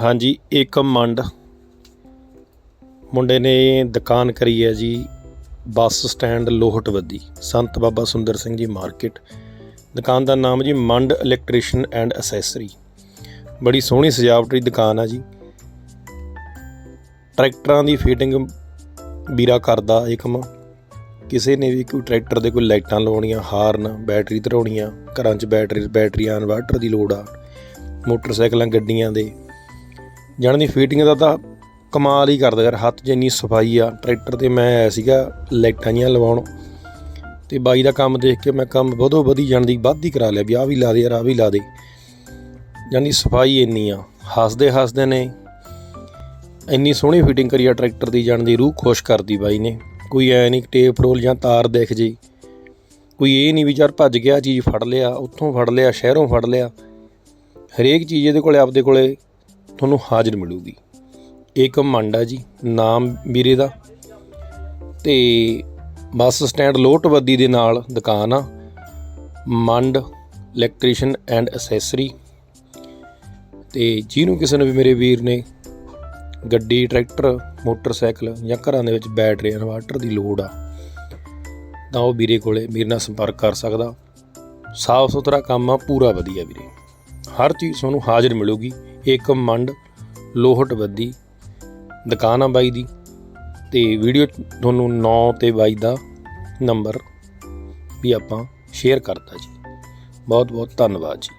ਹਾਂਜੀ ਏਕਮ ਮੰਡ। ਮੁੰਡੇ ਨੇ ਦੁਕਾਨ ਕਰੀ ਹੈ ਜੀ, ਬੱਸ ਸਟੈਂਡ ਲੋਹਟਵੱਦੀ, ਸੰਤ ਬਾਬਾ ਸੁੰਦਰ ਸਿੰਘ ਜੀ ਮਾਰਕੀਟ। ਦੁਕਾਨ ਦਾ ਨਾਮ ਜੀ ਮੰਡ ਇਲੈਕਟ੍ਰੀਸ਼ੀਅਨ ਐਂਡ ਅਸੈਸਰੀ। ਬੜੀ ਸੋਹਣੀ ਸਜਾਵਟੀ ਦੁਕਾਨ ਆ ਜੀ। ਟਰੈਕਟਰਾਂ ਦੀ ਫਿਟਿੰਗ ਵੀਰਾ ਕਰਦਾ ਏਕਮ ਕਿਸੇ ਨੇ ਵੀ ਕੋਈ ਟਰੈਕਟਰ ਦੇ ਕੋਈ ਲਾਈਟਾਂ ਲਵਾਉਣੀਆਂ ਹਾਰਨ ਬੈਟਰੀ ਧਰਾਉਣੀਆਂ ਘਰਾਂ 'ਚ ਬੈਟਰੀ ਬੈਟਰੀਆਂ ਇਨਵਰਟਰ ਦੀ ਲੋੜ ਆ। ਮੋਟਰਸਾਈਕਲਾਂ, ਗੱਡੀਆਂ ਦੇ ਜਾਣੀ ਦੀ ਫਿਟਿੰਗ ਦਾ ਤਾਂ ਕਮਾਲ ਹੀ ਕਰਦਾ ਯਾਰ, ਹੱਥ 'ਚ ਇੰਨੀ ਸਫ਼ਾਈ ਆ ਟਰੈਕਟਰ ਤੇ ਮੈਂ ਆਇਆ ਸੀਗਾ, ਲਾਈਟਾਂ ਜੀਆਂ ਲਵਾਉਣ। ਤੇ ਬਾਈ ਦਾ ਕੰਮ ਦੇਖ ਕੇ ਮੈਂ ਕੰਮ ਵਧੋ ਵਧੀ ਜਾਣ ਦੀ ਵੱਧ ਹੀ ਕਰਾ ਲਿਆ ਵੀ ਆਹ ਵੀ ਲਾ ਦੇ ਯਾਰ, ਆਹ ਵੀ ਲਾ ਦੇ। ਜਾਨੀ ਸਫ਼ਾਈ ਇੰਨੀ ਆ, ਹੱਸਦੇ ਹੱਸਦੇ ਨੇ, ਇੰਨੀ ਸੋਹਣੀ ਫਿਟਿੰਗ ਕਰੀ ਆ ਟਰੈਕਟਰ ਦੀ, ਜਾਣ ਦੀ ਰੂਹ ਖੁਸ਼ ਕਰਦੀ ਬਾਈ ਨੇ। ਕੋਈ ਐ ਨਹੀਂ ਟੇਪ ਰੋਲ ਜਾਂ ਤਾਰ ਦੇਖ ਜੇ। ਕੋਈ ਇਹ ਨਹੀਂ ਵੀ ਯਾਰ ਭੱਜ ਗਿਆ ਚੀਜ਼ ਫੜ ਲਿਆ, ਉੱਥੋਂ ਫੜ ਲਿਆ, ਸ਼ਹਿਰੋਂ ਫੜ ਲਿਆ। ਹਰੇਕ ਚੀਜ਼ ਇਹਦੇ ਕੋਲੇ, ਆਪਦੇ ਕੋਲੇ ਤੁਹਾਨੂੰ ਹਾਜ਼ਰ ਮਿਲੂਗੀ। ਏਕਮ ਮੰਡਾ ਜੀ, ਨਾਮ ਵੀਰੇ ਦਾ। ਤੇ ਬੱਸ ਸਟੈਂਡ ਲੋਟਵੱਦੀ ਦੇ ਨਾਲ ਦੁਕਾਨ ਆ। Mand, electrician and accessory. ਤੇ ਜਿਹਨੂੰ ਕਿਸੇ ਨੇ ਵੀ ਮੇਰੇ ਵੀਰ ਨੇ ਗੱਡੀ, ਟਰੈਕਟਰ, ਮੋਟਰਸਾਈਕਲ ਜਾਂ ਘਰਾਂ ਦੇ ਵਿੱਚ ਬੈਟਰੀ ਇਨਵਰਟਰ ਦੀ ਲੋੜ ਆ, ਤਾਂ ਉਹ ਵੀਰੇ ਕੋਲੇ ਮੇਰੇ ਨਾਲ ਸੰਪਰਕ ਕਰ ਸਕਦਾ। ਸਾਫ਼ ਸੁਥਰਾ ਕੰਮ ਆ, ਪੂਰਾ ਵਧੀਆ ਵੀਰੇ। ਹਰ ਚੀਜ਼ ਤੁਹਾਨੂੰ ਹਾਜ਼ਰ ਮਿਲੂਗੀ। ਇੱਕ ਮੰਡ ਲੋਹਟਵੱਦੀ ਦੁਕਾਨ ਆ ਬਾਈ ਦੀ ਤੇ ਵੀਡੀਓ ਤੁਹਾਨੂੰ 9 ਤੇ ਬਾਈ ਦਾ ਨੰਬਰ ਵੀ ਆਪਾਂ ਸ਼ੇਅਰ ਕਰਤਾ ਜੀ। ਬਹੁਤ ਬਹੁਤ ਧੰਨਵਾਦ ਜੀ।